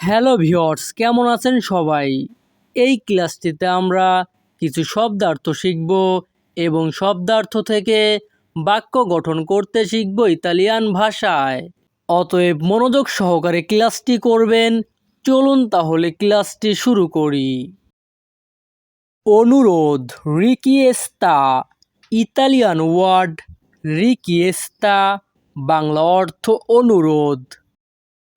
Hello viewers কেমন আছেন সবাই? এই ক্লাসটিতে আমরা কিছু শব্দার্থ শিখব এবং শব্দার্থ থেকে বাক্য গঠন করতে শিখব ইতালিয়ান ভাষায়। অতএব মনোযোগ সহকারে ক্লাসটি করবেন, চলুন তাহলে ক্লাসটি শুরু করি। অনুরোধ, রিকিয়েস্তা ইতালিয়ান ওয়ার্ড রিকিয়েস্তা বাংলা অর্থ অনুরোধ।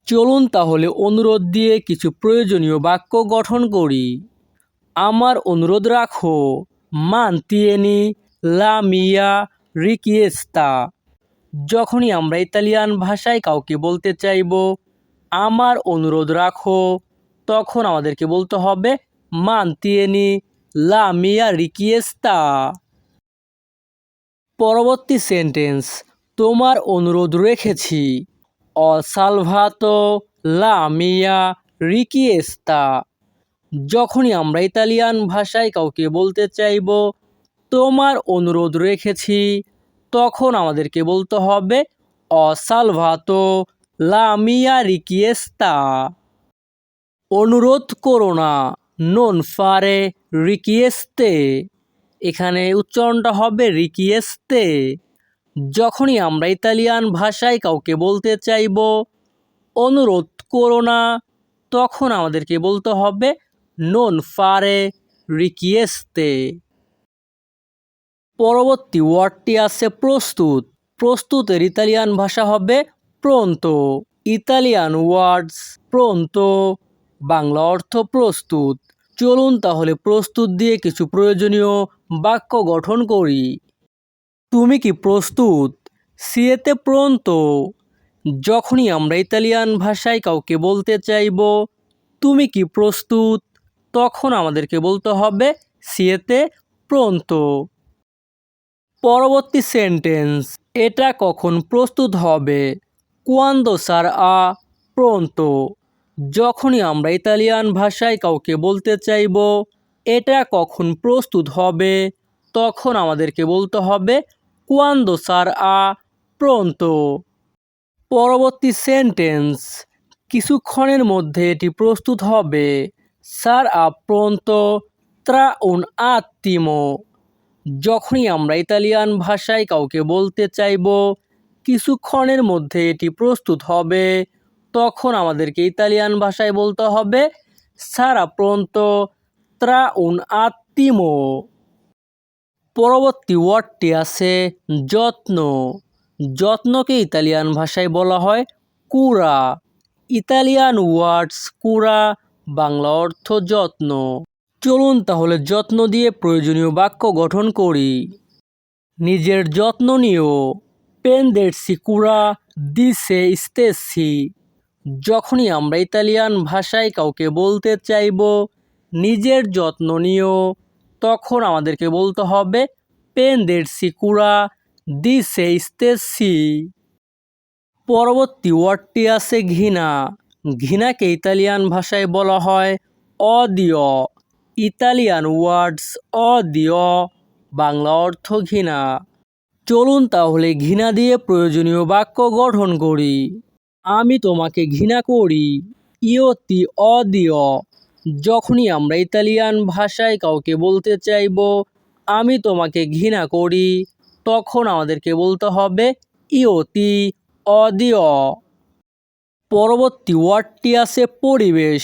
চলুন তাহলে অনুরোধ দিয়ে কিছু প্রয়োজনীয় বাক্য গঠন করি। আমার অনুরোধ রাখো, মানতিয়েনি লা মিয়া রিকিয়েস্তা। যখনই আমরা ইতালিয়ান ভাষায় কাউকে বলতে চাইব, আমার অনুরোধ রাখো, তখন আমাদেরকে বলতে হবে, মানতিয়েনি লা মিয়া রিকিয়েস্তা। পরবর্তী সেন্টেন্স, তোমার অনুরোধ রেখেছি। অ সালভাতো লা মিয়া রিকিয়েস্তা যখনই আমরা ইতালিয়ান ভাষায় কাউকে বলতে চাইব, তোমার অনুরোধ রেখেছি, তখন আমাদেরকে বলতে হবে অসালভাতো সালভাতো লা মিয়া রিকিয়েস্তা অনুরোধ করো না, নন ফারে রিকিয়েস্তে এখানে উচ্চারণটা হবে রিকিয়েস্তে যখনই আমরা ইতালিয়ান ভাষায় কাউকে বলতে চাইব, অনুরোধ করো না। তখন আমাদেরকে বলতে হবে নন ফারে রিকিয়েস্তে পরবর্তী ওয়ার্ডটি আছে প্রস্তুত। প্রস্তুতের ইতালিয়ান ভাষা হবে প্রন্ত ইতালিয়ান ওয়ার্ডস প্রন্ত বাংলা অর্থ প্রস্তুত। চলুন তাহলে প্রস্তুত দিয়ে কিছু প্রয়োজনীয় বাক্য গঠন করি। তুমি কি প্রস্তুত? সিয়েতে প্রন্ত যখনই আমরা ইতালিয়ান ভাষায় কাউকে বলতে চাইব, তুমি কি প্রস্তুত? তখন আমাদেরকে বলতে হবে, সিয়েতে প্রন্ত পরবর্তী সেন্টেন্স, এটা কখন প্রস্তুত হবে? কুয়ান্দো সার আ প্রন্ত যখনই আমরা ইতালিয়ান ভাষায় কাউকে বলতে চাইব, এটা কখন প্রস্তুত হবে? তখন আমাদেরকে বলতে হবে কুয়ান্দো সার আ প্রন্ত পরবর্তী সেন্টেন্স কিছুক্ষণের মধ্যে এটি প্রস্তুত হবে। সার আ প্রন্ত ত্রা উন আত্মিমো যখনই আমরা ইতালিয়ান ভাষায় কাউকে বলতে চাইব, কিছুক্ষণের মধ্যে এটি প্রস্তুত হবে। তখন আমাদেরকে ইতালিয়ান ভাষায় বলতে হবে সারা প্রন্ত ত্রা উন আত্মিমো পরবর্তী ওয়ার্ডটি আছে যত্ন। যত্নকে ইতালিয়ান ভাষায় বলা হয় কুরা ইতালিয়ান ওয়ার্ডস কুরা বাংলা অর্থ যত্ন। চলুন তাহলে যত্ন দিয়ে প্রয়োজনীয় বাক্য গঠন করি। নিজের যত্ন নিও। পেনদেরসি কুরা দিসে ইস্তেসি যখনই আমরা ইতালিয়ান ভাষায় কাউকে বলতে চাইব, নিজের যত্ন নিও। তখন আমাদেরকে বলতে হবে পেনদেরসি কুরা দিসে ইস্তেসি পরবর্তী ওয়ার্ডটি আছে ঘৃণা। ঘৃণাকে ইতালিয়ান ভাষায় বলা হয় অদিয় ইতালিয়ান ওয়ার্ডস অদিয় বাংলা অর্থ ঘৃণা। চলুন তাহলে ঘৃণা দিয়ে প্রয়োজনীয় বাক্য গঠন করি। আমি তোমাকে ঘৃণা করি। ইয়তি অদিয় যখনই আমরা ইতালিয়ান ভাষায় কাউকে বলতে চাইব, আমি তোমাকে ঘৃণা করি, তখন আমাদেরকে বলতে হবে ইয়তি অদিয় পরবর্তী ওয়ার্ডটি আছে পরিবেশ।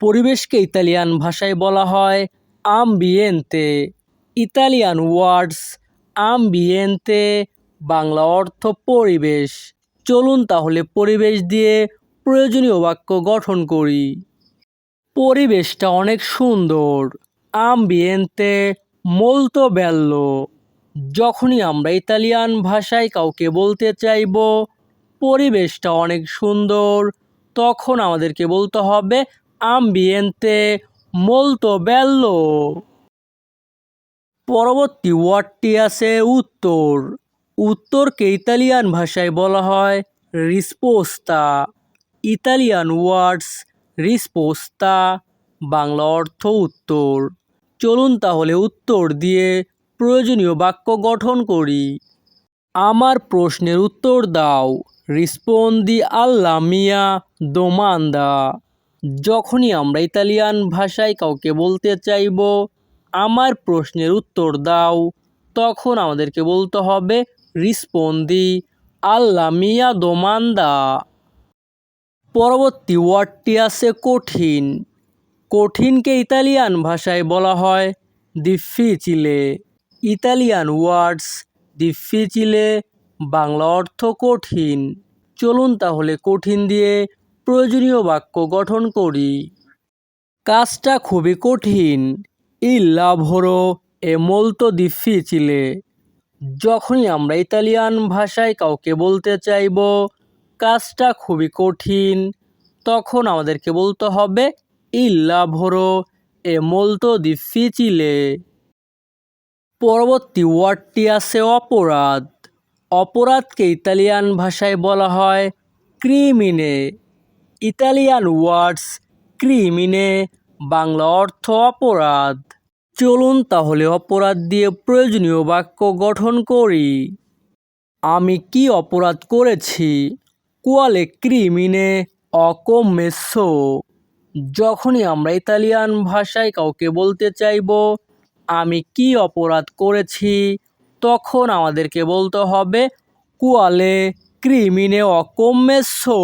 পরিবেশকে ইতালিয়ান ভাষায় বলা হয় আমবিয়েন্তে ইতালিয়ান ওয়ার্ডস আমবিয়েন্তে বাংলা অর্থ পরিবেশ। চলুন তাহলে পরিবেশ দিয়ে প্রয়োজনীয় বাক্য গঠন করি। পরিবেশটা অনেক সুন্দর আমবিয়েন্তে মোলতো বেল্লো যখনই আমরা ইতালিয়ান ভাষায় কাউকে বলতে চাইব, পরিবেশটা অনেক সুন্দর। তখন আমাদেরকে বলতে হবে আমবিয়েন্তে মোলতো বেল্লো পরবর্তী ওয়ার্ডটি আছে উত্তর। উত্তরকে ইতালিয়ান ভাষায় বলা হয় রিসপোস্তা ইতালিয়ান ওয়ার্ডস রিসপোস্তা, বাংলা অর্থ উত্তর। চলুন তাহলে উত্তর দিয়ে প্রয়োজনীয় বাক্য গঠন করি। আমার প্রশ্নের উত্তর দাও। রিসপন্দি আল্লা মিয়া দোমান্দা। যখনই আমরা ইতালিয়ান ভাষায় কাউকে বলতে চাইব, আমার প্রশ্নের উত্তর দাও। তখন আমাদেরকে বলতে হবে রিসপন্দি আল্লা মিয়া দোমান্দা। পরবর্তী ওয়ার্ডটি আছে কঠিন। কঠিনকে ইতালিয়ান ভাষায় বলা হয় দিফিচিলে ইতালিয়ান ওয়ার্ডস দিফিচিলে বাংলা অর্থ কঠিন। চলুন তাহলে কঠিন দিয়ে প্রয়োজনীয় বাক্য গঠন করি। কাজটা খুবই কঠিন। ইল লাভোরো এ মোলতো দিফিচিলে যখনই আমরা ইতালিয়ান ভাষায় কাউকে বলতে চাইব কাজটা খুবই কঠিন। তখন আমাদেরকে বলতে হবে ইল লাভোরো এ মোলতো দিফিচিলে পরবর্তী ওয়ার্ডটি আছে অপরাধ। অপরাধকে ইতালিয়ান ভাষায় বলা হয় ক্রিমিনে। ইতালিয়ান ওয়ার্ডস ক্রিমিনে, বাংলা অর্থ অপরাধ। চলুন তাহলে অপরাধ দিয়ে প্রয়োজনীয় বাক্য গঠন করি। আমি কি অপরাধ করেছি? কোয়ালে ক্রিমিনে অকমেসো যখনই আমরা ইতালিয়ান ভাষায় কাউকে বলতে চাইব, আমি কি অপরাধ করেছি, তখন আমাদেরকে বলতে হবে, কোয়ালে ক্রিমিনে অকমেসো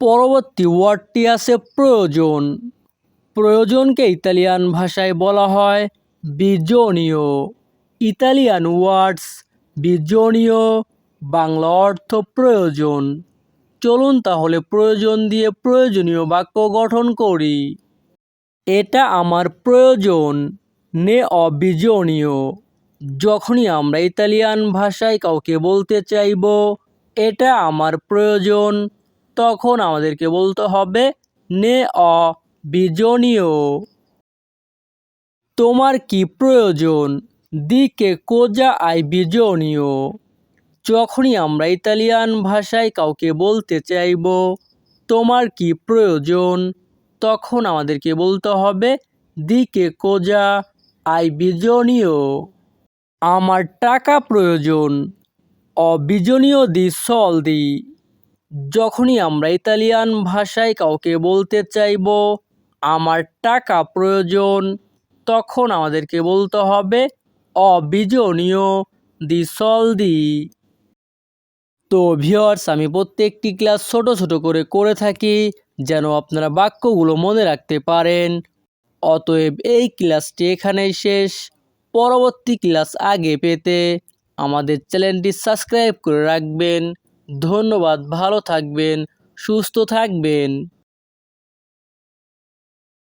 পরবর্তী ওয়ার্ডটি আছে প্রয়োজন। প্রয়োজনকে ইতালিয়ান ভাষায় বলা হয় বিজনীয়। ইতালিয়ান ওয়ার্ডস বিজনীয় বাংলা অর্থ প্রয়োজন। চলুন তাহলে প্রয়োজন দিয়ে প্রয়োজনীয় বাক্য গঠন করি। এটা আমার প্রয়োজন, নে অবিজনীয়। যখনই আমরা ইতালিয়ান ভাষায় কাউকে বলতে চাইব, এটা আমার প্রয়োজন, তখন আমাদেরকে বলতে হবে, নে অবিজনীয়। তোমার কি প্রয়োজন? দিকে কোজা আই বিজনীয়। যখনই আমরা ইতালিয়ান ভাষায় কাউকে বলতে চাইব, তোমার কি প্রয়োজন? তখন আমাদেরকে বলতে হবে, দিকে কোজা, আই বিজনীয়। আমার টাকা প্রয়োজন, অবিজনীয় দি সল দি। যখনই আমরা ইতালিয়ান ভাষায় কাউকে বলতে চাইব, আমার টাকা প্রয়োজন, তখন আমাদেরকে বলতে হবে, অবিজনীয় দি সল দি। তো ভিওর্স আমি প্রত্যেকটি ক্লাস ছোট ছোট করে করে থাকি, যেন আপনারা বাক্যগুলো মনে রাখতে পারেন। অতএব এই ক্লাসটি এখানেই শেষ। পরবর্তী ক্লাস আগে পেতে আমাদের চ্যানেলটি সাবস্ক্রাইব করে রাখবেন। ধন্যবাদ, ভালো থাকবেন, সুস্থ থাকবেন।